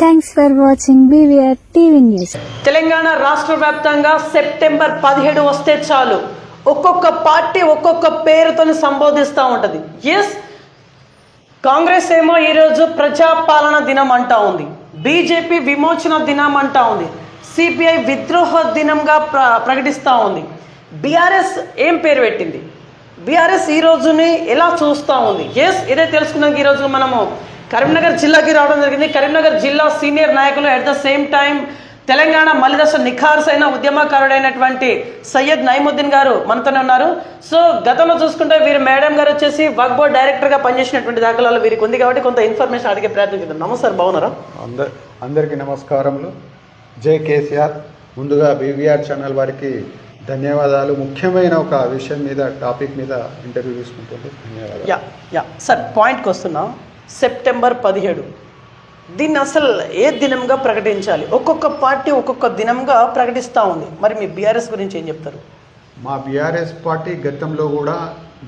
Thanks for watching BVR TV news Telangana రాష్ట్ర వ్యాప్తంగా September పదిహేడు వస్తే చాలు. ఒక్కొక్క పార్టీ ఒక్కొక్క పేరుతో సంబోధిస్తూ ఉంటుంది. ఎస్ కాంగ్రెస్ ఏమో ఈరోజు ప్రజాపాలన దినం అంటా ఉంది. బీజేపీ విమోచన దినం అంటా ఉంది. సిపిఐ విద్రోహ దినంగా ప్ర ప్రకటిస్తూ ఉంది. బీఆర్ఎస్ ఏం పేరు పెట్టింది? బీఆర్ఎస్ ఈ రోజుని ఎలా చూస్తూ ఉంది? ఎస్ ఇదే తెలుసుకున్నాక ఈరోజు మనము కరీంనగర్ జిల్లాకి రావడం జరిగింది. కరీంనగర్ జిల్లా సీనియర్ నాయకులు at the same time Telangana మలిదశ నిఖార్స్ అయిన ఉద్యమకారుడైనటువంటి సయ్యద్ నైముద్దీన్ గారు మనతోనే ఉన్నారు. సో గతంలో చూసుకుంటే వీరు మేడం గారు వచ్చేసి వక్ బోర్డ్ డైరెక్టర్గా పనిచేసినటువంటి దాఖలాలు వీరికి ఉంది కాబట్టి కొంత ఇన్ఫర్మేషన్ అడిగే ప్రయత్నం చేద్దాం. నమస్తే బాగున్నారా? అందర్ అందరికీ నమస్కారములు. జై కేసీఆర్. ముందుగా బీవీఆర్ ఛానల్ వారికి ధన్యవాదాలు. ముఖ్యమైన ఒక విషయం మీద టాపిక్ మీద ఇంటర్వ్యూ తీసుకుంటుంది. ధన్యవాదాలు. Yeah yeah. సార్ పాయింట్కి వస్తున్నాం. సెప్టెంబర్ పదిహేడు. దీన్ని అసలు ఏ దినంగా ప్రకటించాలి? ఒక్కొక్క పార్టీ ఒక్కొక్క దినంగా ప్రకటిస్తూ ఉంది. మరి మీ బీఆర్ఎస్ గురించి ఏం చెప్తారు? మా బీఆర్ఎస్ పార్టీ గతంలో కూడా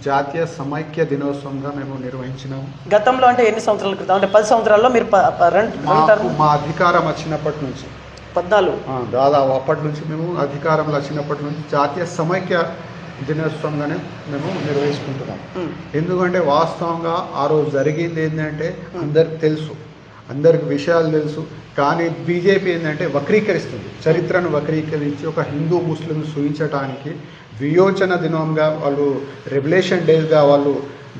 జాతీయ సమైక్య దినోత్సవంగా మేము నిర్వహించినాము గతంలో అంటే ఎన్ని సంవత్సరాల క్రితం? అంటే పది సంవత్సరాల్లో మీరు మా అధికారం వచ్చినప్పటి నుంచి. పద్నాలుగు. దాదాపు అప్పటి నుంచి మేము అధికారంలో వచ్చినప్పటి నుంచి జాతీయ సమైక్య దినోత్సవంగానే మేము నిర్వహించుకుంటున్నాం ఎందుకంటే వాస్తవంగా ఆ రోజు జరిగింది ఏంటంటే అందరికి తెలుసు. అందరికి విషయాలు తెలుసు. కానీ బీజేపీ ఏంటంటే వక్రీకరిస్తుంది. చరిత్రను వక్రీకరించి ఒక హిందూ ముస్లిం సూచించడానికి వియోచన దినంగా వాళ్ళు రెగ్యులేషన్ డేస్గా వాళ్ళు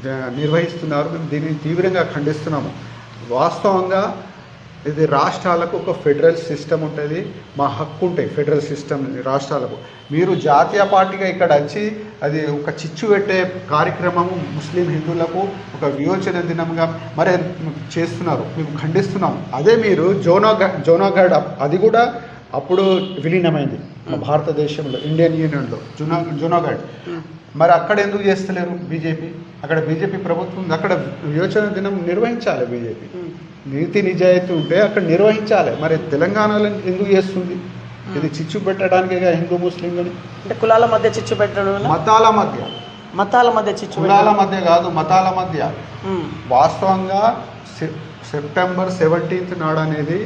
నిర్వహిస్తున్నారు. మేము దీనిని తీవ్రంగా ఖండిస్తున్నాము. వాస్తవంగా ఇది రాష్ట్రాలకు ఒక ఫెడరల్ సిస్టమ్ ఉంటుంది. మా హక్కు ఉంటాయి ఫెడరల్ సిస్టమ్ రాష్ట్రాలకు. మీరు జాతీయ పార్టీగా ఇక్కడ వచ్చి అది ఒక చిచ్చు పెట్టే కార్యక్రమము ముస్లిం హిందువులకు ఒక వియోచన దినంగా మరి చేస్తున్నారు మేము ఖండిస్తున్నాం అదే మీరు జోనాగ జోనాగఢ్ అప్- అది కూడా అప్పుడు విలీనమైంది. భారతదేశంలో ఇండియన్ యూనియన్లో జునా జునాగఢ్ మరి అక్కడ ఎందుకు చేస్తలేరు బీజేపీ? అక్కడ బీజేపీ ప్రభుత్వం. అక్కడ వియోచన దినం నిర్వహించాలి బీజేపీ. నీతి నిజాయితీ ఉంటే అక్కడ నిర్వహించాలి. మరి తెలంగాణలో ఎందుకు చేస్తుంది? ఇది చిచ్చు పెట్టడానికి హిందూ ముస్లిం అని. అంటే కులాల మధ్య చిచ్చు పెట్టడం మతాల మధ్య. మతాల మధ్య చిచ్చు కులాల మధ్య కాదు మతాల మధ్య. వాస్తవంగా సెప్టెంబర్ సెవెంటీన్త్ నాడు అనేది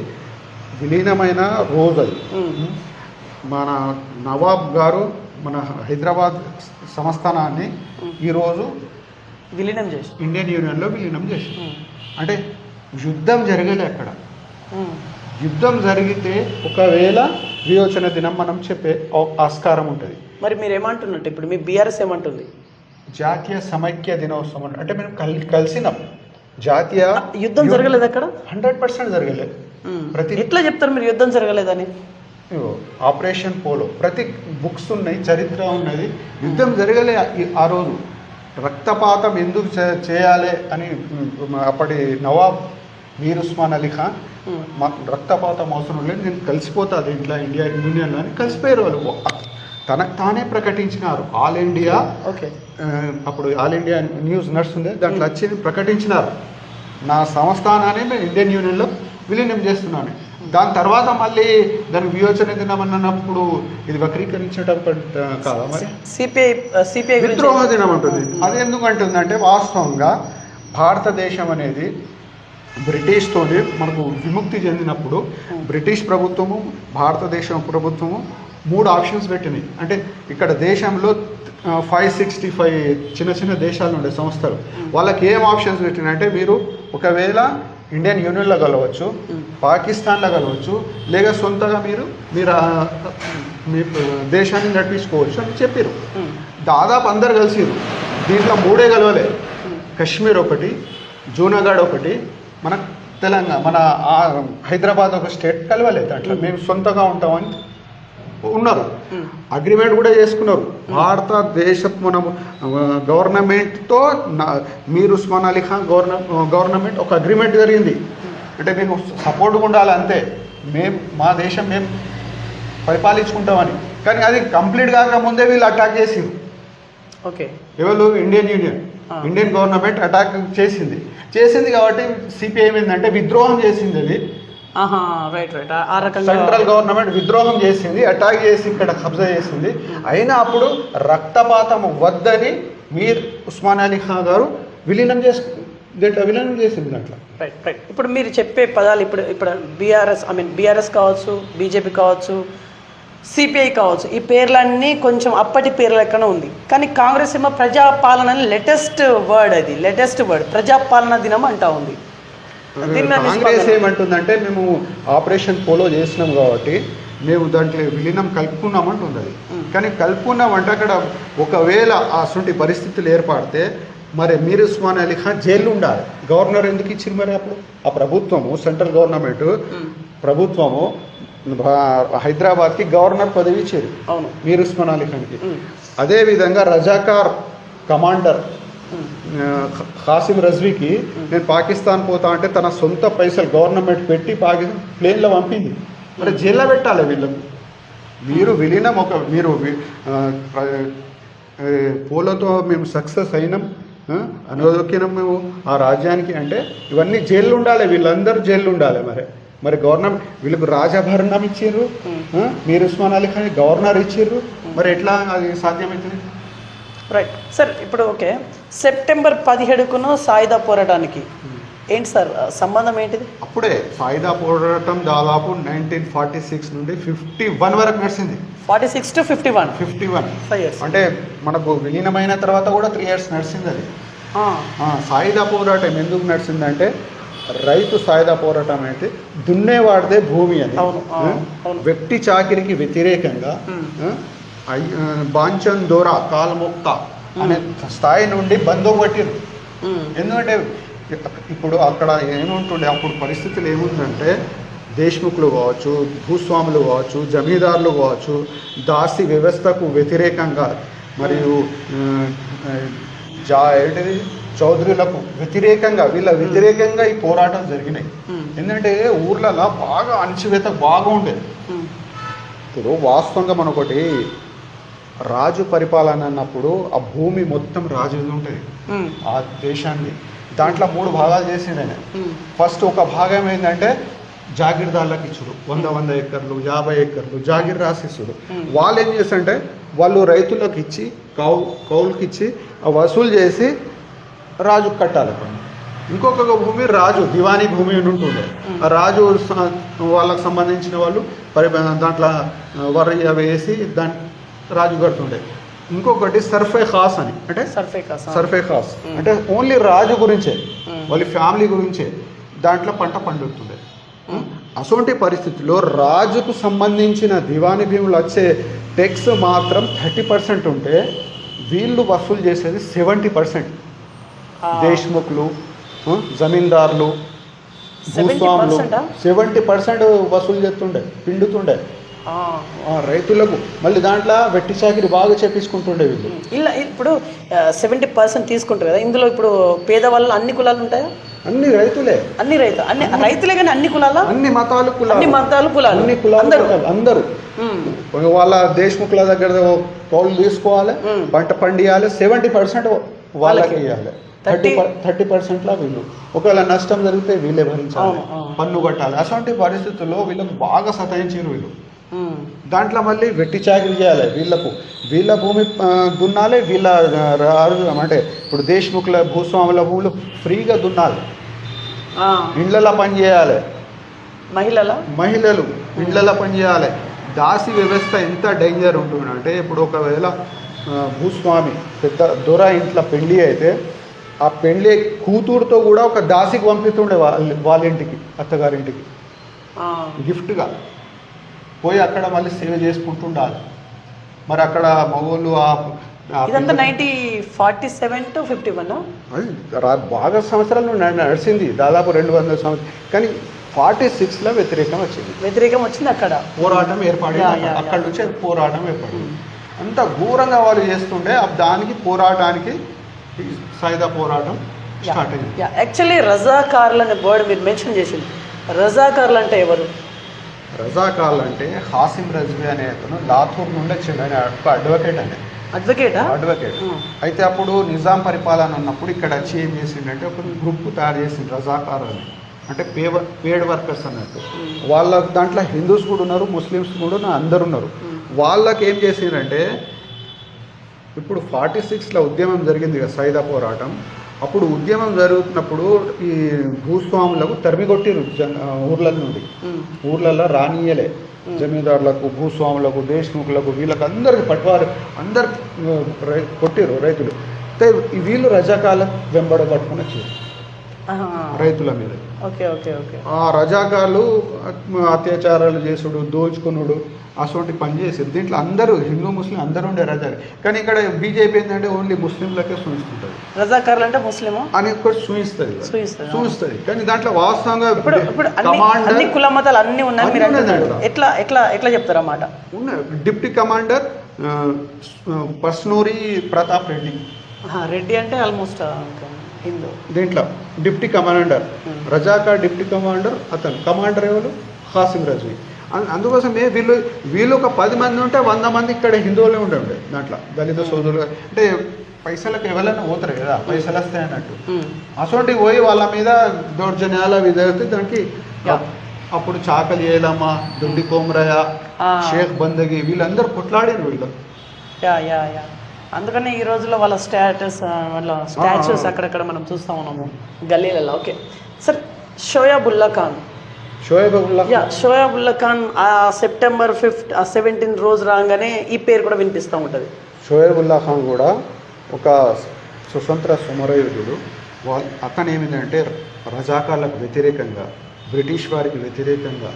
విలీనమైన రోజు అది. మన నవాబ్ గారు మన హైదరాబాద్ సంస్థానాన్ని ఈరోజు విలీనం చేసి ఇండియన్ యూనియన్లో విలీనం ఉమ్, అంటే యుద్ధం జరగలే అక్కడ. యుద్ధం జరిగితే ఒకవేళ వియోచన దినం మనం చెప్పే ఆస్కారం ఉంటుంది. మరి మీరు ఏమంటున్నట్టు ఇప్పుడు మీ బీఆర్ఎస్ ఏమంటుంది? జాతీయ సమైక్య దినోత్సవం అంటే మేము కల్ కలిసినాం. జాతీయ యుద్ధం జరగలేదు అక్కడ? హండ్రెడ్ పర్సెంట్ జరగలేదు ప్రతి- ఎట్లా చెప్తారు మీరు యుద్ధం జరగలేదని? Operation polo. ప్రతి బుక్స్ ఉన్నాయి చరిత్ర ఉన్నది. యుద్ధం జరగలే ఆ- రోజు. రక్తపాతం ఎందుకు చేయాలి అని అప్పటి నవాబ్ మీర్ ఉస్మాన్ అలీ ఖాన్ మాకు రక్తపాతం అవసరం లేదు నేను కలిసిపోతా దీంట్లో ఇండియా యూనియన్లో అని కలిసిపోయారు వాళ్ళు. తనకు తానే ప్రకటించినారు. All India okay. అప్పుడు ఆల్ ఇండియా న్యూస్ నడుస్తుంది దాంట్లో వచ్చి ప్రకటించినారు. నా సంస్థానాన్ని నేను ఇండియన్ యూనియన్లో విలీనం చేస్తున్నాను. దాని తర్వాత మళ్ళీ దానికి వియోచన దినం అన్నప్పుడు ఇది వక్రీకరించడం కాదా మరి? సిపిఐ విద్రోహ దినం అంటుంది. అది ఎందుకు అంటుందంటే వాస్తవంగా భారతదేశం అనేది బ్రిటిష్తోనే మనకు విముక్తి చెందినప్పుడు బ్రిటిష్ ప్రభుత్వము భారతదేశం ప్రభుత్వము మూడు ఆప్షన్స్ పెట్టినాయి. అంటే ఇక్కడ దేశంలో ఫైవ్ సిక్స్టీ ఫైవ్ చిన్న చిన్న దేశాలు ఉండే సంస్థలు. వాళ్ళకి ఏం ఆప్షన్స్ పెట్టినాయి అంటే మీరు ఒకవేళ ఇండియన్ యూనియన్లో కలవచ్చు పాకిస్తాన్లో కలవచ్చు లేక సొంతగా మీరు మీరు మీ దేశాన్ని నడిపించుకోవచ్చు అని చెప్పారు దాదాపు అందరు కలిసిరు దీంట్లో మూడే కలవలే. కశ్మీర్ ఒకటి జూనాగఢ్ ఒకటి మన తెలంగాణ మన హైదరాబాద్ ఒక స్టేట్ కలవలే దాంట్లో. మేము. సొంతంగా ఉంటామని ఉన్నారు. అగ్రిమెంట్ కూడా చేసుకున్నారు. భారతదేశ మనం గవర్నమెంట్తో మీరు ఉస్మాన్ అలీ ఖాన్ గవర్న గవర్నమెంట్ ఒక అగ్రిమెంట్ జరిగింది. అంటే మేము సపోర్ట్గా ఉండాలి అంతే. మేము మా దేశం మేము పరిపాలించుకుంటామని. కానీ అది కంప్లీట్ కాకముందే వీళ్ళు అటాక్ చేసింది ఓకే. ఎవరు? Indian union. Indian government attack చేసింది. చేసింది కాబట్టి సిపిఐ ఏంటంటే విద్రోహం చేసింది అది. ఆహా రైట్ రైట్ ఆ- ఆ రకంగా సెంట్రల్ గవర్నమెంట్ విద్రోహం చేసింది అటాక్ చేసి ఇక్కడ కబ్జా చేసింది. అయినా అప్పుడు రక్తపాతం వద్దని మీర్ ఉస్మాన్ అలీ ఖాన్ గారు విలీనం చేసు దీంట్లో విలీనం చేసింది దాంట్లో రైట్ రైట్ ఇప్పుడు మీరు చెప్పే పదాలు ఇప్పుడు ఇప్పుడు బీఆర్ఎస్ ఐ మీన్ బీఆర్ఎస్ కావచ్చు బీజేపీ కావచ్చు సిపిఐ కావచ్చు. ఈ పేర్లన్నీ కొంచెం అప్పటి పేర్ల లెక్కన ఉంది. కానీ కాంగ్రెస్ ఏమో ప్రజాపాలన లేటెస్ట్ వర్డ్ అది లేటెస్ట్ వర్డ్. ప్రజాపాలన దినం అంటా ఉంది. కాంగ్రెస్. ఏమంటుందంటే మేము ఆపరేషన్ పోలో చేసినాం కాబట్టి మేము దాంట్లో విలీనం కలుపుకున్నాం అంటుంది అది కానీ కలుపుకున్నాం అంటే అక్కడ ఒకవేళ ఆ అటువంటి పరిస్థితులు ఏర్పడితే మరి మీర్ ఉస్మాన్ అలీ ఖాన్ జైలు ఉండాలి. గవర్నర్ ఎందుకు ఇచ్చింది మరి అప్పుడు? ఆ ప్రభుత్వము సెంట్రల్ గవర్నమెంట్ ప్రభుత్వము హైదరాబాద్కి గవర్నర్ పదవి ఇచ్చారు. అవును. మీర్ ఉస్మాన్ అలీ ఖాన్కి. అదేవిధంగా రజాకార్ కమాండర్ ఖాసిం రజ్వీకి నేను పాకిస్తాన్ పోతా అంటే తన సొంత పైసలు గవర్నమెంట్ పెట్టి పాకిస్తాన్ ప్లేన్లో పంపింది. మరి జైల్లో పెట్టాలి వీళ్ళకు మీరు విలీనం ఒక మీరు పోలతో మేము సక్సెస్ అయినాం అనుదొక్కినాం మేము ఆ రాజ్యానికి అంటే ఇవన్నీ జైల్లో ఉండాలి వీళ్ళందరూ జైల్లో ఉండాలి మరి. మరి గవర్నమెంట్ వీళ్ళకు రాజభరణం ఇచ్చిర్రు ఆ, మీర్ ఉస్మాన్ అలీ ఖాన్ గవర్నర్ ఇచ్చిర్రు మరి ఎట్లా అది సాధ్యమవుతుంది రైట్ సార్ ఇప్పుడు ఓకే. సెప్టెంబర్ పదిహేడుకును సాయుధ పోరాటానికి. ఏంటి సార్ సంబంధం ఏంటిది? అప్పుడే సాయుధ పోరాటం దాదాపు నైన్టీన్ ఫార్టీ సిక్స్ నుండి ఫిఫ్టీ వన్ వరకు నడిచింది. Forty six to fifty one fifty one five years అంటే మనకు విలీనమైన తర్వాత కూడా త్రీ ఇయర్స్ నడిచింది అది. ఆ, సాయుధ పోరాటం ఎందుకు నడిచిందంటే రైతు సాయుధ పోరాటం అయితే దున్నేవాడిదే భూమి అని. వ్యక్తి చాకిరికి వ్యతిరేకంగా బాంచన్ దోరా కాలముక్త అనే స్థాయి నుండి బంధువు పట్టిరు ఎందుకంటే ఇప్పుడు అక్కడ ఏముంటుండే? అప్పుడు పరిస్థితులు ఏముందంటే దేశ్ముఖులు కావచ్చు భూస్వాములు కావచ్చు జమీదారులు కావచ్చు దాసి వ్యవస్థకు వ్యతిరేకంగా మరియు జా ఏంటిది? చౌదరులకు వ్యతిరేకంగా వీళ్ళ వ్యతిరేకంగా ఈ పోరాటం జరిగినాయి. ఎందుకంటే ఊర్లలో బాగా అణచివేత బాగా ఉండేది. ఇప్పుడు వాస్తవంగా మన ఒకటి రాజు పరిపాలన అన్నప్పుడు ఆ భూమి మొత్తం రాజు ఉంటుంది. ఆ దేశాన్ని. దాంట్లో మూడు భాగాలు చేసిండు ఆయన. ఫస్ట్ ఒక భాగం ఏంటంటే జాగీర్దార్లకు ఇచ్చుడు. వంద వంద ఎకర్లు యాభై ఎకర్లు జాగీర్ రాసిస్తుడు. వాళ్ళు ఏం చేస్తారంటే వాళ్ళు రైతులకు ఇచ్చి కౌ కౌలుకి ఇచ్చి ఆ వసూలు చేసి రాజు కట్టాలి. ఇంకొక భూమి రాజు దివానీ భూమి ఉంటుండే. ఆ రాజు వాళ్ళకి సంబంధించిన వాళ్ళు పరి దాంట్లో వరి అవి వేసి దాని రాజు కడుతుండే. ఇంకొకటి సర్ఫే ఖాస్ అని. అంటే సర్ఫే కాసా సర్ఫే ఖాస్. అంటే ఓన్లీ రాజు గురించే. వాళ్ళ ఫ్యామిలీ గురించే. దాంట్లో పంట పండుతుండే. అటువంటి పరిస్థితుల్లో రాజుకు సంబంధించిన దివాని భీములు వచ్చే టెక్స్ మాత్రం థర్టీ పర్సెంట్ ఉంటే వీళ్ళు వసూలు చేసేది సెవెంటీ పర్సెంట్. దేశ్ముఖులు జమీందారులు 70% భూస్వాములు? సెవెంటీ పర్సెంట్ వసూలు చేస్తుండే పిండుతుండే. రైతులకు. మళ్ళీ దాంట్లో వెట్టి చాకిరి బాగా చేపించుకుంటుండే వీళ్ళు. ఇలా ఇప్పుడు సెవెంటీ పర్సెంట్ తీసుకుంటారు కదా ఇందులో ఇప్పుడు పేదవాళ్ళు అన్ని కులాలు ఉంటాయా? అన్ని రైతులే. అన్ని రైతు అన్ని రైతులే కానీ అన్ని కులాలా? అన్ని మతాలు కులాలు. అన్ని మతాలు కులాలు. అన్ని కులాలు అందరూ. వాళ్ళ దేశముఖుల దగ్గర కౌలు తీసుకోవాలి. పంట పండియాలి సెవెంటీ పర్సెంట్ వాళ్ళకి. ఇవ్వాలి. థర్టీ 30 థర్టీ పర్సెంట్లో వీళ్ళు. ఒకవేళ నష్టం జరిగితే వీళ్ళే భరించాలి. పన్ను కట్టాలి. అటువంటి పరిస్థితుల్లో వీళ్ళకు బాగా సతాయించారు వీళ్ళు. దాంట్లో మళ్ళీ వెట్టి చాకరీ చేయాలి వీళ్ళకు. వీళ్ళ భూమి దున్నాలి వీళ్ళ అంటే ఇప్పుడు దేశముఖుల భూస్వాముల భూములు ఫ్రీగా దున్నాలి. ఇండ్లలో పని చేయాలి. మహిళల? మహిళలు ఇండ్లలో పనిచేయాలి దాసి వ్యవస్థ ఎంత డేంజర్ ఉంటుంది అంటే ఇప్పుడు ఒకవేళ భూస్వామి పెద్ద దొర ఇంట్లో పెళ్ళి అయితే ఆ పెళ్ళి కూతురుతో కూడా ఒక దాసికి పంపిస్తుండే వాళ్ళ వాళ్ళ ఇంటికి అత్తగారింటికి గిఫ్ట్గా. పోయి అక్కడ మళ్ళీ సేవ చేసుకుంటుండాలి. మరి అక్కడ మగోళ్ళు ఆ ఇదంతా ninety forty seven to fifty one? బాగా సంవత్సరాలు నడిచింది దాదాపు రెండు వందల సంవత్సరాలు కానీ ఫార్టీ సిక్స్లో వ్యతిరేకం వచ్చింది. వ్యతిరేకం వచ్చింది అక్కడ. పోరాటం ఏర్పడింది. యా, అక్కడ. నుంచే పోరాటం ఏర్పడింది. అంత ఘోరంగా వాళ్ళు చేస్తుండే ఆ దానికి పోరాటానికి సాయుధ పోరాటం స్టార్ట్ అయింది. యాక్చువల్లీ రజాకార్లు అనే వర్డ్ మీరు మెన్షన్ చేసింది. రజాకార్లు అంటే ఎవరు? రజాకాల్ అంటే హాసిం రజ్వీ అనే అతను లాథూర్ నుండి వచ్చిండు ఆయన అడ్వకేట్ అనే. అడ్వకేటా అడ్వకేట్ అయితే అప్పుడు నిజాం పరిపాలన ఉన్నప్పుడు ఇక్కడ వచ్చి ఏం చేసిండంటే ఒక గ్రూప్ తయారు చేసిండు రజాకార్ అని. అంటే పే పేడ్ వర్కర్స్ అన్నట్టు. వాళ్ళ దాంట్లో హిందూస్ కూడా ఉన్నారు ముస్లిమ్స్ కూడా అందరు ఉన్నారు. వాళ్ళకి ఏం చేసిండ్రంటే ఇప్పుడు ఫార్టీ సిక్స్లో ఉద్యమం జరిగింది కదా సైదా పోరాటం. అప్పుడు ఉద్యమం జరుగుతున్నప్పుడు ఈ భూస్వాములకు తరిమి కొట్టిరు జన ఊర్ల నుండి. ఊర్లలో రానియలే జమీందారులకు భూస్వాములకు దేశముఖులకు వీళ్ళకి అందరికి పట్వారు అందరు రై కొట్టిరు రైతులు. వీళ్ళు రజాకాలం వెంబడ పట్టుకుని వచ్చారు. రైతుల మీద. ఆ రజాకాలు అత్యాచారాలు చేసుడు దోచుకునుడు అటువంటి పని చేసేది. దీంట్లో అందరూ హిందూ ముస్లిం అందరూ ఉండే రజా కానీ ఇక్కడ బీజేపీ ఏంటంటే ఓన్లీ ముస్లింలకే సూచిస్తుంటుంది. రజాకార్లు అంటే ముస్లిమా? అని కూడా సూచిస్తుంది సూచిస్తది. సూచిస్తుంది. కానీ దాంట్లో వాస్తవంగా ఇప్పుడు ఇప్పుడు అన్ని కుల మతాలు అన్ని ఉన్నాయి ఉన్నాయి. ఎట్లా ఎట్లా ఎట్లా చెప్తారు అన్నమాట ఉన్న డిప్యూటీ కమాండర్ పర్స్నూరి ప్రతాప్ రెడ్డి. రెడ్డి అంటే ఆల్మోస్ట్ దీంట్లో డిప్యూటీ కమాండర్ Hmm. రజాకా డిప్యూటీ కమాండర్ అతను. కమాండర్ ఎవరు? హాసిం రజ్వీ. అందుకోసమే వీళ్ళు వీళ్ళు ఒక పది మంది ఉంటే వంద మంది ఇక్కడ హిందువులే ఉండే దాంట్లో. దళిత సోదరులు. అంటే పైసలకు ఎవరైనా పోతారు కదా పైసలు వస్తాయి అన్నట్టు. ఉమ్, అటువంటి పోయి వాళ్ళ మీద దౌర్జన్యాల విధి దానికి Yeah. అప్పుడు చాకలి ఏలమ్మ దుండి కోమరయ్య Ah. షేక్ బందగి వీళ్ళందరూ కొట్లాడారు వీళ్ళు. యా యా యా అందుకని ఈ రోజుల్లో వాళ్ళ స్టాటస్ వాళ్ళ స్టాచ్యూస్. అక్కడక్కడ మనం చూస్తా ఉన్నాము. గల్లీలలో okay. Sir Shoebullah Khan. Shoaib Abullah yeah Shoebullah Khan ఆ సెప్టెంబర్ ఫిఫ్త్ ఆ సెవెంటీన్ రోజు రాగానే ఈ పేరు కూడా వినిపిస్తూ ఉంటుంది. షోయబుల్లా ఖాన్ కూడా ఒక స్వతంత్ర సమరయోధుడు. వాళ్ళ అతను ఏమిటంటే రజాకార్లకు వ్యతిరేకంగా బ్రిటిష్ వారికి వ్యతిరేకంగా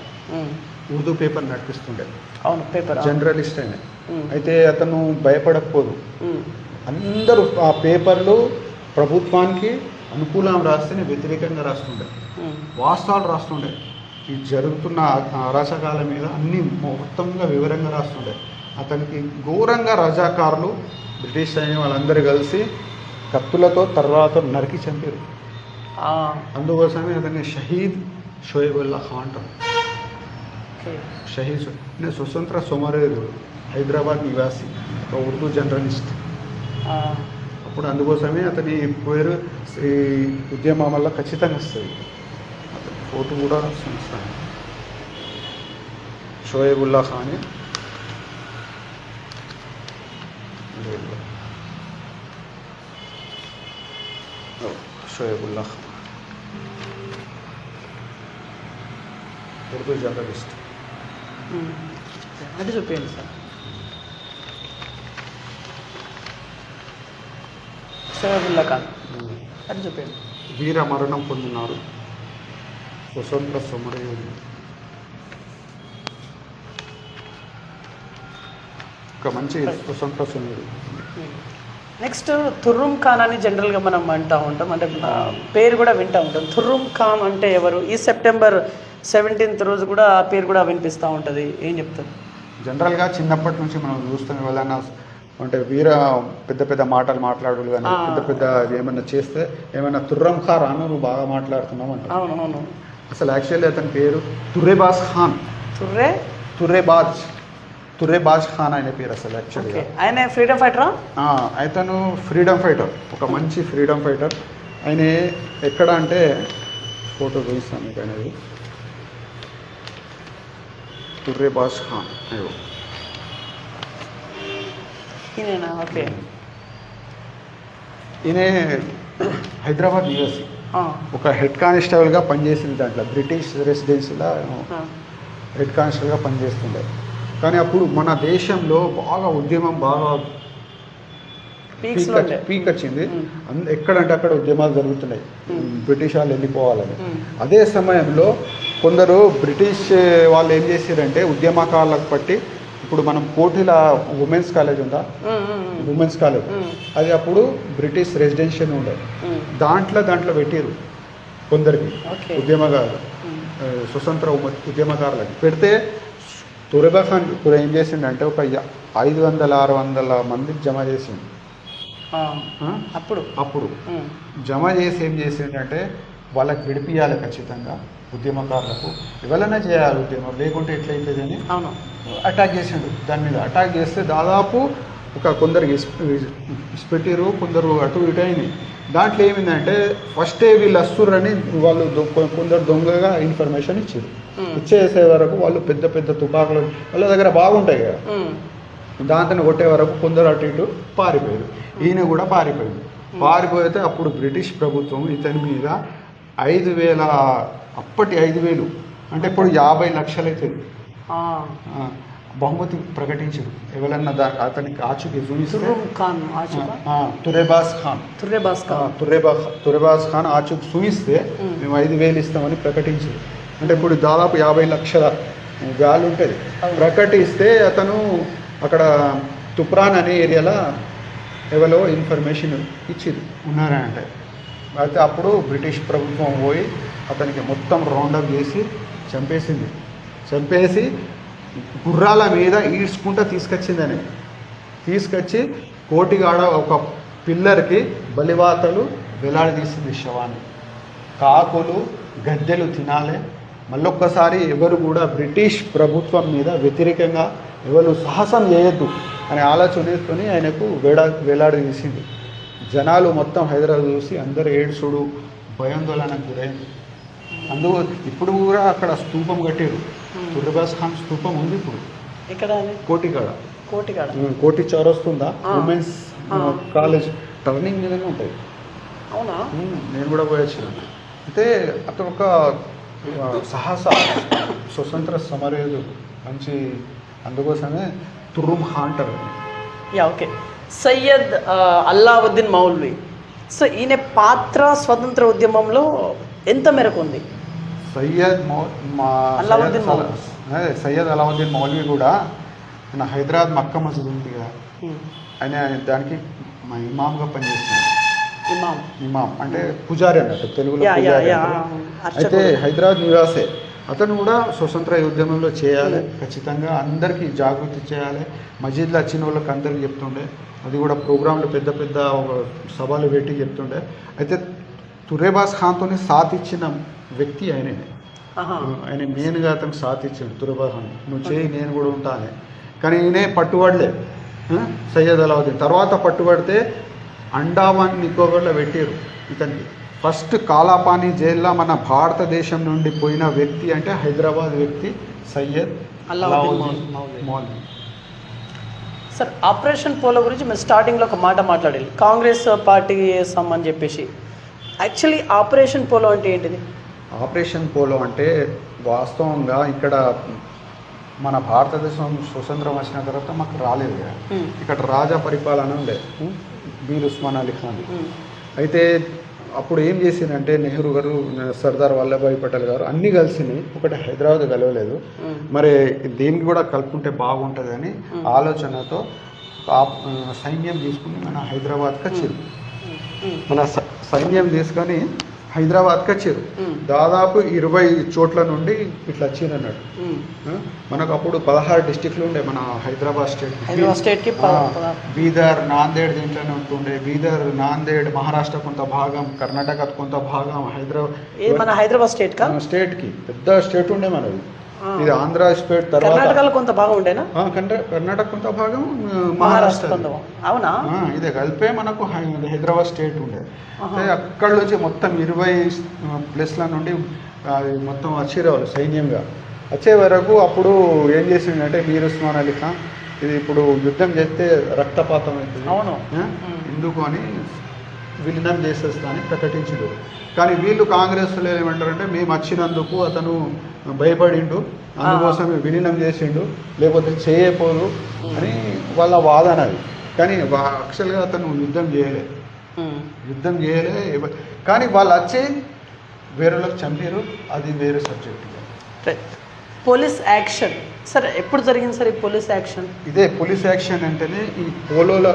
ఉర్దూ పేపర్ నడిపిస్తుండే. అవును పేపర్? జర్నలిస్ట్ ఉమ్. అయితే అతను భయపడకపోదు. అందరూ ఆ పేపర్లు ప్రభుత్వానికి అనుకూలం రాస్తేనే వ్యతిరేకంగా రాస్తుండే. వాస్తవాలు రాస్తుండే. ఈ జరుగుతున్న అరాచకాల మీద అన్ని మొత్తంగా వివరంగా రాస్తుండే. అతనికి ఘోరంగా రజాకారులు బ్రిటిష్ సైన్యం వాళ్ళందరూ కలిసి కత్తులతో తర్వాత నరికి చంపారు. అందుకోసమే అతన్ని షహీద్ షోయబుల్లా ఖాన్ అంటారు. షహీద్ షో- ఈయన స్వతంత్ర సోమరేరుడు హైదరాబాద్ నివాసి ఒక ఉర్దూ జర్నలిస్ట్ అప్పుడు అందుకోసమే అతని పేరు ఈ ఉద్యమం వల్ల ఖచ్చితంగా వస్తుంది అతని ఫోటో కూడా చూస్తాను షోయబుల్లా ఖాన్ షోయబుల్లా ఖాన్ ఉర్దూ జర్నలిస్ట్ అది చూపించండి సార్. షోయాబుల్లా ఖాన్ అది చూపించండి వీర మరణం పొందినారు. స్వతంత్ర సమరయోధుడు ఒక మంచి స్వతంత్ర సమరుడు నెక్స్ట్ తుర్రుమ్ ఖాన్ అని జనరల్గా మనం అంటూ ఉంటాం. అంటే పేరు కూడా వింటూ ఉంటాం. తుర్రుమ్ ఖాన్ అంటే ఎవరు? ఈ సెప్టెంబర్ సెవెంటీన్త్ రోజు కూడా ఆ పేరు కూడా వినిపిస్తూ ఉంటుంది. ఏం చెప్తారు? జనరల్గా చిన్నప్పటి నుంచి మనం చూస్తాం ఎవరైనా అంటే వీర పెద్ద పెద్ద మాటలు మాట్లాడు కానీ. పెద్ద పెద్ద ఏమైనా చేస్తే ఏమైనా తుర్రం ఖా రాను నువ్వు బాగా మాట్లాడుతున్నావు అంటారు. అవును అవును అసలు యాక్చువల్లీ అతని పేరు తుర్రేబాజ్ ఖాన్. తుర్రే? తుర్రేబాజ్. తుర్రేబాజ్ ఖాన్ ఆయన పేరు అసలు ఓకే. యాక్చువల్గా ఆయన ఫ్రీడమ్ ఫైటరా? అతను ఫ్రీడమ్ ఫైటర్ ఒక మంచి ఫ్రీడమ్ ఫైటర్. ఆయన ఎక్కడ అంటే ఫోటో చూపిస్తాను మీకు అనేది. తుర్రేబాజ్ ఖాన్ అయ్యో ఈయన ఓకే ఈయన హైదరాబాద్ నివాసి ఒక హెడ్ కానిస్టేబుల్గా పనిచేసింది దాంట్లో బ్రిటిష్ రెసిడెన్సీలో హెడ్ కానిస్టేబుల్గా పనిచేస్తుండే కానీ అప్పుడు మన దేశంలో బాగా ఉద్యమం బాగా పీక్ వచ్చింది ఎక్కడంటే అక్కడ ఉద్యమాలు జరుగుతున్నాయి. బ్రిటిష్ వాళ్ళు వెళ్ళిపోవాలని. అదే సమయంలో కొందరు బ్రిటిష్ వాళ్ళు ఏం చేశారంటే ఉద్యమకాలకు పట్టి ఇప్పుడు మనం కోటిల ఉమెన్స్ కాలేజ్ ఉందా? ఉమ్, ఉమ్, ఉమ్, ఉమెన్స్ కాలేజ్ అది అప్పుడు బ్రిటిష్ రెసిడెన్షియల్ ఉండే. ఉమ్, దాంట్లో దాంట్లో పెట్టిరు కొందరికి ఉద్యమకారులు స్వతంత్ర ఉమ- ఉద్యమకారులకి. పెడితే తురబా ఖాన్ ఇప్పుడు ఏం చేసిండంటే ఒక ఐదు వందల ఆరు వందల మందికి జమ చేసిండు? అప్పుడు? అప్పుడు. జమ చేసి ఏం చేసిండంటే వాళ్ళకి విడిపియాలి ఖచ్చితంగా ఉద్యమకారులకు. ఎవరైనా చేయాలి ఉద్యమం లేకుంటే ఎట్లయితుంది అని అవును. అటాక్ చేసిండు. దాని మీద అటాక్ చేస్తే దాదాపు ఒక కొందరికి ఇస్పెట్టిరు కొందరు అటు ఇటు అయినాయి. దాంట్లో ఏమైందంటే ఫస్టే వీళ్ళు వస్తుర్రని వాళ్ళు కొందరు దొంగగా ఇన్ఫర్మేషన్ ఇచ్చారు ఇచ్చేసే వరకు వాళ్ళు పెద్ద పెద్ద తుపాకులు వాళ్ళ దగ్గర బాగుంటాయి కదా. దాంతో కొట్టే వరకు కొందరు అటు ఇటు పారిపోయారు. ఈయన కూడా పారిపోయింది పారిపోతే అప్పుడు బ్రిటిష్ ప్రభుత్వం ఇతని మీద ఐదు వేల అప్పటి ఐదు వేలు. అంటే ఇప్పుడు యాభై లక్షలు అవుతుంది బహుమతి ప్రకటించారు. ఎవరన్నా దా అతనికి ఆచూకీ చూపిస్తే ఖాన్ తురేబాస్ ఖాన్. తుర్రే బాస్ ఆ, ఖాన్ తురేబా తురేబాస్ ఖాన్ ఆచూకీ చూపిస్తే మ్మ్. ఐదు వేలు ఇస్తామని ప్రకటించారు. అంటే ఇప్పుడు దాదాపు యాభై లక్షల వ్యాలు ఉంటుంది. ప్రకటిస్తే అతను అక్కడ తుప్రాన్ అనే ఏరియాలో ఎవరో ఇన్ఫర్మేషన్ ఇచ్చింది ఉన్నారంటే. అయితే అప్పుడు బ్రిటిష్ ప్రభుత్వం పోయి అతనికి మొత్తం రౌండప్ చేసి చంపేసింది. చంపేసి గుర్రాల మీద ఈడ్చుకుంటూ తీసుకొచ్చిందని. తీసుకొచ్చి కోటిగాడ ఒక పిల్లర్కి బలివాతలు వేలాడదీసింది శవాన్ని. కాకులు గద్దెలు తినాలి. మళ్ళొక్కసారి ఎవరు కూడా బ్రిటిష్ ప్రభుత్వం మీద వ్యతిరేకంగా ఎవరు సాహసం చేయొద్దు అనే ఆలోచనతోని ఆయనకు వేడా వేలాడదీసింది. జనాలు మొత్తం హైదరాబాద్ చూసి అందరు ఏడ్చుడు భయాందోళనకు గురైంది అందు ఇప్పుడు కూడా అక్కడ స్తూపం కట్టారు. తుర్రబాస్ ఖాన్ స్తూపం ఉంది ఇప్పుడు. ఇక్కడ అది? కోటికాడ. కోటిగాడ కోటి చౌరస్తుందా. ఉమెన్స్. కాలేజ్ టర్నింగ్ మీదనే ఉంటుంది అవునా? నేను కూడా పోయి వచ్చిన. అయితే అతను ఒక సాహస స్వతంత్ర సమరయోధుడు. మంచి అందుకోసమే తుర్రుమ్ ఖాన్ అంటారు yeah okay. Syed Allauddin Moulvi. So ఈయన పాత్ర స్వతంత్ర ఉద్యమంలో ఎంత మేరకు ఉంది? సయ్యద్ అలావుద్దీన్ సయ్యద్ అలావుద్దీన్ మౌల్వి కూడా మన హైదరాబాద్ మక్క మసీద్ ఉంది కదా. ఆయన దానికి మా ఇమామ్గా పనిచేస్తున్నాడు. ఇమాం ఇమాం అంటే పూజారి అన్నట్టు తెలుగులో. అయితే హైదరాబాద్ నివాసే. అతను కూడా స్వతంత్ర ఉద్యమంలో చేయాలి. ఖచ్చితంగా అందరికీ జాగృతి చేయాలి. మసీద్లో వచ్చిన వాళ్ళకి అందరికీ చెప్తుండే. అది కూడా ప్రోగ్రాంలు పెద్ద పెద్ద ఒక సభలు పెట్టి చెప్తుండే. అయితే తురేబాస్ ఖాన్తోని సాత్ ఇచ్చిన వ్యక్తి ఆయనే. ఆయన మెయిన్గా అతనికి సాత్ ఇచ్చాడు తురేబాస్ ఖాన్. నువ్వు చేయి నేను కూడా ఉంటానే కానీ ఈయనే పట్టుబడలే? సయ్యద్ అలావుద్దీన్. తర్వాత పట్టుబడితే అండామాన్ నికోబార్లో పెట్టారు ఇతనికి. ఫస్ట్ కాలాపాని జైల్లో మన భారతదేశం నుండి పోయిన వ్యక్తి అంటే హైదరాబాద్ వ్యక్తి Syed Allauddin. Moulvi. Sir operation polo గురించి మేము స్టార్టింగ్లో ఒక మాట మాట్లాడాలి కాంగ్రెస్ పార్టీ అని చెప్పేసి. యాక్చువల్లీ ఆపరేషన్ పోలో అంటే ఏంటిది? ఆపరేషన్ పోలో అంటే వాస్తవంగా ఇక్కడ మన భారతదేశం స్వతంత్రం వచ్చిన తర్వాత మాకు రాలేదు. ఇక్కడ రాజా పరిపాలన ఉండే. బీర్ ఉస్మాన్ అలీ ఖాన్. అయితే అప్పుడు ఏం చేసిందంటే నెహ్రూ గారు సర్దార్ వల్లభాయ్ పటేల్ గారు అన్నీ కలిసినాయి ఒకటి హైదరాబాద్ కలవలేదు. మరి దీనికి కూడా కలుపుకుంటే బాగుంటుందని ఆలోచనతో సైన్యం తీసుకుని మన హైదరాబాద్కి Hmm. మన సైన్యం తీసుకొని హైదరాబాద్కి వచ్చారు. దాదాపు ఇరవై చోట్ల నుండి ఇట్లా వచ్చారు. ఆ? మనకు అప్పుడు పదహారు డిస్టిక్లు ఉండే మన హైదరాబాద్ స్టేట్ హైదరాబాద్ స్టేట్కి బీదర్ నాందేడ్ దీంట్లోనే ఉంటుండే బీదర్ నాందేడ్ మహారాష్ట్ర కొంత భాగం కర్ణాటక కొంత భాగం హైదరాబాద్ మన హైదరాబాద్ స్టేట్ కా స్టేట్కి పెద్ద స్టేట్ ఉండే మనది. ఇది ఆంధ్ర స్టేట్ తర్వాత కర్ణాటకలో కొంత బాగా ఉండేనా? కర్ణాటక కొంత భాగం మహారాష్ట్ర అవునా? ఇదే కలిపే మనకు హైదరాబాద్ స్టేట్ ఉండేది. అక్కడి నుంచి మొత్తం ఇరవై ప్లేస్ల నుండి మొత్తం వచ్చేవాళ్ళు సైన్యంగా. వచ్చే వరకు అప్పుడు ఏం చేసిండంటే మీర్ ఉస్మాన్ అలీ ఖాన్ ఇది ఇప్పుడు యుద్ధం చేస్తే రక్తపాతం అవుతుంది. అవును. ఎందుకు అని విలీనం చేసేస్తా అని ప్రకటించారు కానీ వీళ్ళు కాంగ్రెస్లో ఏమంటారంటే మేము వచ్చినందుకు అతను భయపడిండు అందుకోసమే విలీనం చేసిండు లేకపోతే చేయపోదు అని వాళ్ళ వాదన అది కానీ యాక్చువల్గా అతను యుద్ధం చేయలే. యుద్ధం చేయలే కానీ వాళ్ళు వచ్చి వేరేలోకి చంపారు అది వేరే సబ్జెక్ట్. పోలీస్ యాక్షన్ సార్ ఎప్పుడు జరిగింది సార్ ఈ పోలీస్ యాక్షన్ ఇదే పోలీస్ యాక్షన్ అంటేనే ఈ పోలోలో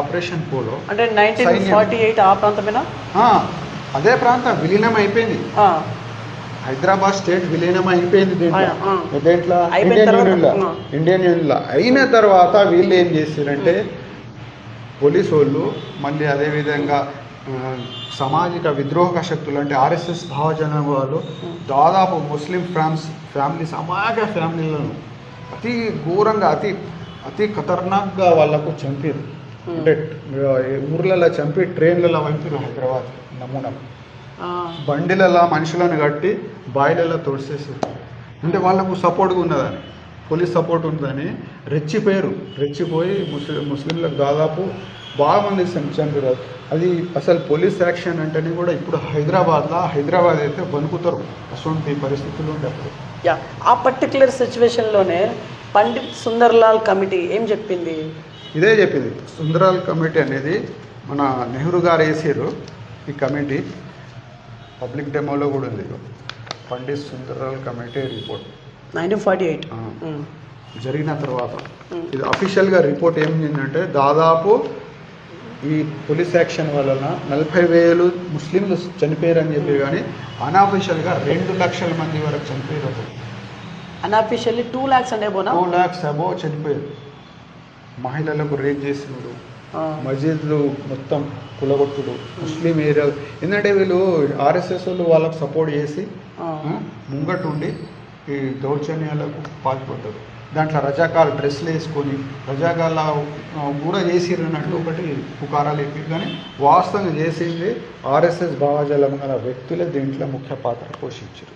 ఆపరేషన్ పోలో అంటే నైన్టీన్. ఫార్టీ ఎయిట్ ఆ ప్రాంతమేనా అదే ప్రాంతం విలీనం అయిపోయింది హైదరాబాద్ స్టేట్ విలీనం అయిపోయింది దీంట్లో? ఇండియన్ యూనియన్లో. ఆ. ఇండియన్ యూనియన్లో. అయిన తర్వాత వీళ్ళు ఏం చేశారంటే పోలీసు వాళ్ళు మళ్ళీ అదేవిధంగా సామాజిక విద్రోహక శక్తులు అంటే ఆర్ఎస్ఎస్ భావజన వాళ్ళు దాదాపు ముస్లిం ఫ్యామ్స్ ఫ్యామిలీస్ అమాయక ఫ్యామిలీలను అతి ఘోరంగా అతి అతి ఖతర్నాక్గా వాళ్ళకు చంపారు. అంటే ఊర్లలో చంపి ట్రైన్లలో పంపారు హైదరాబాద్ నమూనా. బండిలలో మనుషులను కట్టి బాయిలలో తోడిసేసారు అంటే వాళ్ళకు సపోర్ట్గా ఉన్నదని పోలీస్ సపోర్ట్ ఉందని రెచ్చిపోయారు. రెచ్చిపోయి ముస్లిం ముస్లింలకు దాదాపు బాగా మంది చనిపోయారు అది అసలు పోలీస్ యాక్షన్ అంటేనే కూడా ఇప్పుడు హైదరాబాద్లో హైదరాబాద్ అయితే వణుకుతారు. అటువంటి పరిస్థితులు ఉండే అప్పుడు యా ఆ పర్టికులర్ సిచ్యువేషన్లోనే పండిత్ సుందర్లాల్ కమిటీ ఏం చెప్పింది? ఇదే చెప్పింది. సుందరాల్ కమిటీ అనేది మన నెహ్రూ గారు వేసారు ఈ కమిటీ పబ్లిక్ డెమోలో కూడా ఉంది. Pandit Sunderlal committee report. Nineteen forty eight. జరిగిన తర్వాత. ఇది అఫీషియల్గా రిపోర్ట్ ఏమిందంటే దాదాపు ఈ పోలీస్ యాక్షన్ వలన నలభై వేలు ముస్లింలు చనిపోయారని చెప్పి కానీ అన్అఫీషియల్గా రెండు లక్షల మంది వరకు చనిపోయారు. అన్అఫిషియల్లీ టూ ల్యాక్స్ అంటే టూ ల్యాక్స్ అబో చనిపోయారు. మహిళలకు రేప్ చేసినాడు మసీద్లు మొత్తం కులగొట్టుడు ముస్లిం ఏరియా. ఎందుకంటే వీళ్ళు ఆర్ఎస్ఎస్ వాళ్ళు వాళ్ళకి సపోర్ట్ చేసి ఆ, ముంగటుండి ఈ దౌర్జన్యాలకు పాల్పడ్డారు. దాంట్లో రజాకాల డ్రెస్లు వేసుకొని రజాకాల కూడా చేసిరన్నట్టు ఒకటి పుకారాలు చెప్పి కానీ వాస్తవంగా చేసింది ఆర్ఎస్ఎస్ భావజాలం గల వ్యక్తులే దీంట్లో ముఖ్య పాత్ర పోషించారు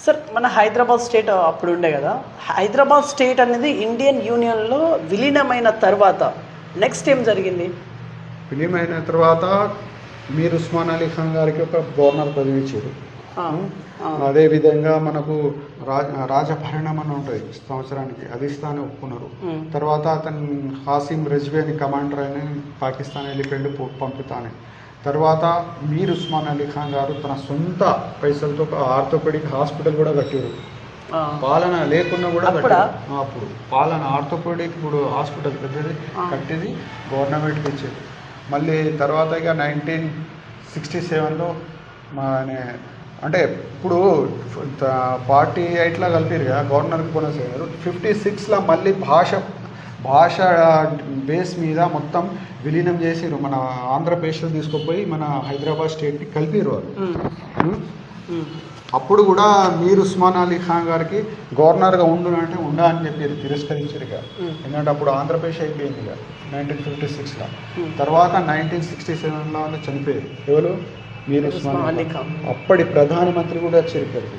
సార్ మన హైదరాబాద్ స్టేట్ అప్పుడు ఉండే కదా. హైదరాబాద్ స్టేట్ అనేది ఇండియన్ యూనియన్లో విలీనమైన తర్వాత నెక్స్ట్ ఏం జరిగింది? అయిన తర్వాత మీర్ ఉస్మాన్ అలీ ఖాన్ గారికి ఒక గవర్నర్ పదవి ఇచ్చారు. ఆ, ఆ, అదే విధంగా మనకు రాజ రాజభరణం అని ఉంటుంది. సంవత్సరానికి ఇస్తానే ఒప్పుకున్నారు. తర్వాత అతను హాసిం రజ్వీ అని కమాండర్ అని పాకిస్తాన్ వెళ్ళిపోయింది పో- పంపుతానే. తర్వాత మీర్ ఉస్మాన్ అలీ ఖాన్ గారు తన సొంత పైసలతో ఆర్థోపెడిక్ హాస్పిటల్ కూడా కట్టారు పాలన లేకున్నా కూడా అప్పుడా? కట్టారు. అప్పుడు పాలన ఆర్థోపెడిక్ ఇప్పుడు హాస్పిటల్ పెద్దది. కట్టింది గవర్నమెంట్కి ఇచ్చేది మళ్ళీ తర్వాత ఇక నైన్టీన్ సిక్స్టీ సెవెన్లో మన అంటే ఇప్పుడు ఫార్టీ ఎయిట్లో కలిపిరు కదా గవర్నర్కి కొనసాగారు ఫిఫ్టీ సిక్స్లో మళ్ళీ భాష భాష బేస్ మీద మొత్తం విలీనం చేసిరు మన ఆంధ్రప్రదేశ్లో తీసుకుపోయి మన హైదరాబాద్ స్టేట్కి కలిపిరు వాళ్ళు. అప్పుడు కూడా మీర్ ఉస్మాన్ అలీ ఖాన్ గారికి గవర్నర్గా ఉండు అంటే ఉండా అని చెప్పి తిరస్కరించారు ఇక. ఎందుకంటే అప్పుడు ఆంధ్రప్రదేశ్ అయిపోయింది ఇక నైన్టీన్ ఫిఫ్టీ సిక్స్లో. తర్వాత నైన్టీన్ సిక్స్టీ సెవెన్లో చనిపోయారు. ఎవరు? మీర్ ఉస్మాన్ అలీ ఖాన్. అప్పటి ప్రధానమంత్రి కూడా వచ్చారు ఇక్కడికి.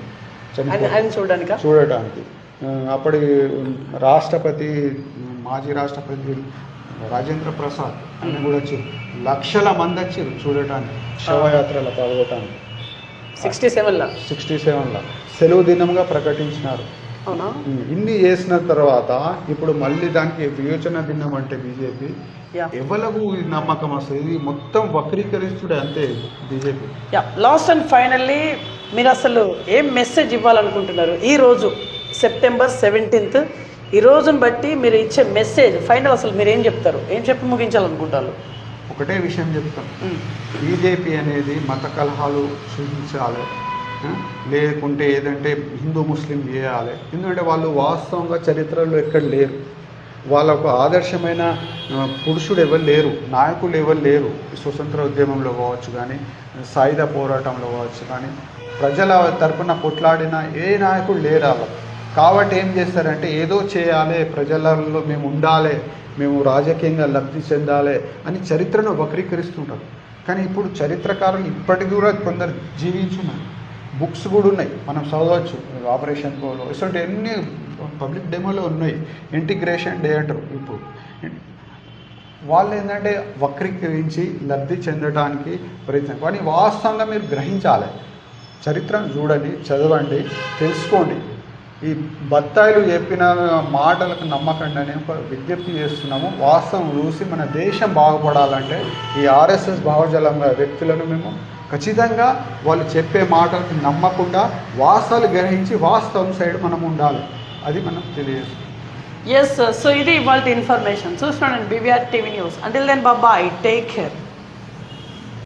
చూడడానికా? చూడటానికి. అప్పటి రాష్ట్రపతి మాజీ రాష్ట్రపతి రాజేంద్ర ప్రసాద్ ఆయన కూడా వచ్చారు లక్షల మంది వచ్చారు చూడటానికి శవయాత్రలో పాల్గొనడానికి సిక్స్టీ సెవెన్లో సిక్స్టీ సెవెన్లో సెలవు దినంగా ప్రకటించినారు. అవునా? ఇన్ని చేసిన తర్వాత ఇప్పుడు మళ్ళీ దానికి వియోచన దినం అంటే బీజేపీ. ఎవలకు నమ్మకం వస్తుంది? ఇది మొత్తం వక్రీకరిస్తుడే అంతే BJP. Yeah last and finally మీరు అసలు ఏం మెసేజ్ ఇవ్వాలనుకుంటున్నారు? ఈ రోజు సెప్టెంబర్ సెవెంటీన్త్ ఈ రోజుని బట్టి మీరు ఇచ్చే మెసేజ్ ఫైనల్ అసలు మీరు ఏం చెప్తారు? ఏం చెప్పి ముగించాలనుకుంటారు? ఒకటే విషయం చెప్తాం బీజేపీ అనేది మత కలహాలు సృష్టించాలి? లేకుంటే ఏదంటే హిందూ ముస్లిం చేయాలి. ఎందుకంటే వాళ్ళు వాస్తవంగా చరిత్రలో ఎక్కడ లేరు. వాళ్ళకు ఆదర్శమైన ఆ, పురుషుడు ఎవరు లేరు. నాయకులు ఎవరు లేరు. స్వతంత్ర ఉద్యమంలో కావచ్చు కానీ సాయుధ పోరాటంలో కావచ్చు కానీ ప్రజల తరపున కొట్లాడిన ఏ నాయకుడు లేరు వాళ్ళకు. కాబట్టి ఏం చేస్తారంటే ఏదో చేయాలి ప్రజలలో మేము ఉండాలి మేము రాజకీయంగా లబ్ధి చెందాలి అని చరిత్రను వక్రీకరిస్తుంటారు. కానీ ఇప్పుడు చరిత్రకారులు ఇప్పటికి కూడా కొందరు జీవించున్నారు. బుక్స్ కూడా ఉన్నాయి. మనం చదవచ్చు. ఆపరేషన్ పోలో ఇటువంటి ఎన్ని పబ్లిక్ డెమోలో ఉన్నాయి. ఇంటిగ్రేషన్ డే అంటారు ఇప్పుడు. వాళ్ళు ఏంటంటే వక్రీకరించి లబ్ధి చెందడానికి ప్రయత్నం. కానీ వాస్తవంగా మీరు గ్రహించాలి. చరిత్రను చూడండి చదవండి తెలుసుకోండి. ఈ బత్తాయిలు చెప్పిన మాటలకు నమ్మకండి అని విజ్ఞప్తి చేస్తున్నాము. వాస్తవం చూసి మన దేశం బాగుపడాలంటే ఈ ఆర్ఎస్ఎస్ భావజాలంగా వ్యక్తులను మేము ఖచ్చితంగా వాళ్ళు చెప్పే మాటలకు నమ్మకుండా వాస్తవాలు గ్రహించి వాస్తవం సైడ్ మనం ఉండాలి. అది మనం తెలియజేస్తాం ఎస్ సో ఇది ఇవాళ ఇన్ఫర్మేషన్ చూస్తున్నాను BVR TV news until then బాబాయ్ టేక్ కేర్